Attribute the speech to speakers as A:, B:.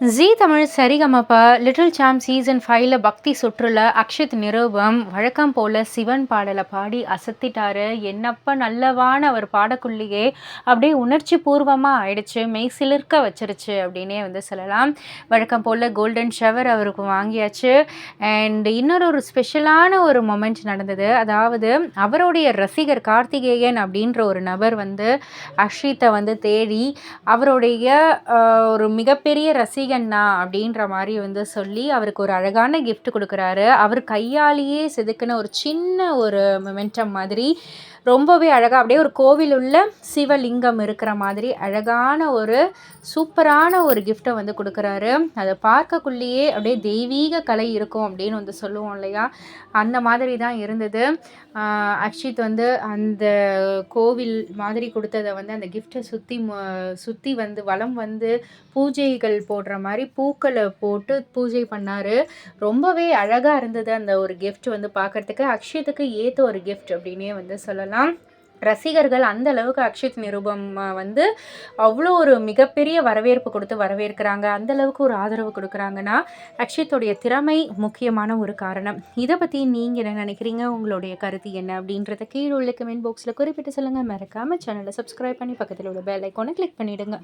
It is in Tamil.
A: ஜீ Tamil Sarigamapa little champs season ஃபைவ்ல பக்தி சுற்றுல அக்ஷித் நிரூபம் வழக்கம் போல சிவன் பாடலை பாடி அசத்திட்டாரு. என்னப்ப நல்லவான அவர் பாடக்குள்ளேயே. அப்படியே உணர்ச்சி பூர்வமாக ஆயிடுச்சு. மெய் சிலிர்க்க வச்சிருச்சு அப்படின்னே வந்து சொல்லலாம். வழக்கம் போல் கோல்டன் ஷவர் அவருக்கு வாங்கியாச்சு. அண்ட் இன்னொரு ஒரு ஸ்பெஷலான ஒரு மொமெண்ட் நடந்தது. அதாவது அவருடைய ரசிகர் கார்த்திகேயன் அப்படின்ற ஒரு நபர் வந்து அக்ஷித்தை வந்து தேடி அவருடைய ஒரு மிகப்பெரிய ரசிகன்னா அப்படின்ற மாதிரி வந்து சொல்லி அவருக்கு ஒரு அழகான கிஃப்ட் கொடுக்குறாரு. அவர் கையாலேயே செதுக்கின ஒரு சின்ன ஒரு மொமெண்டம் மாதிரி ரொம்பவே அழகாக அப்படியே ஒரு கோவில் உள்ள சிவலிங்கம் இருக்கிற மாதிரி அழகான ஒரு சூப்பரான ஒரு கிஃப்ட்டை வந்து கொடுக்குறாரு. அதை பார்க்கக்குள்ளேயே அப்படியே தெய்வீக கலை இருக்கும் அப்படின்னு வந்து சொல்லுவோம் இல்லையா? அந்த மாதிரி தான் இருந்தது. அக்ஷித் வந்து அந்த கோவில் மாதிரி கொடுத்ததை வந்து அந்த கிஃப்ட்டை சுற்றி சுற்றி வந்து வளம் வந்து பூஜைகள் போடுற மாதிரி பூக்களை போட்டு பூஜை பண்ணார். ரொம்பவே அழகாக இருந்தது அந்த ஒரு கிஃப்ட் வந்து பார்க்கறதுக்கு. அக்ஷித்துக்கு ஏற்ற ஒரு கிஃப்ட் அப்படின்னே வந்து சொல்லலாம். ரசிகர்கள் அந்த அளவுக்கு அக்ஷித் நிருபம் வந்து அவ்வளோ ஒரு மிகப்பெரிய வரவேற்பு கொடுத்து வரவேற்கிறாங்க. அந்த அளவுக்கு ஒரு ஆதரவு கொடுக்குறாங்கன்னா அக்ஷித்துடைய திறமை முக்கியமான ஒரு காரணம். இதை பற்றி நீங்கள் என்ன நினைக்கிறீங்க? உங்களுடைய கருத்து என்ன? அப்படின்றத கீழே உள்ள கமெண்ட் பாக்ஸில் குறிப்பிட்டு சொல்லுங்கள் மறக்காமல் சேனலை சப்ஸ்கிரைப் பண்ணி பக்கத்தில் உள்ள பெல் ஐக்கோனை கிளிக் பண்ணிவிடுங்க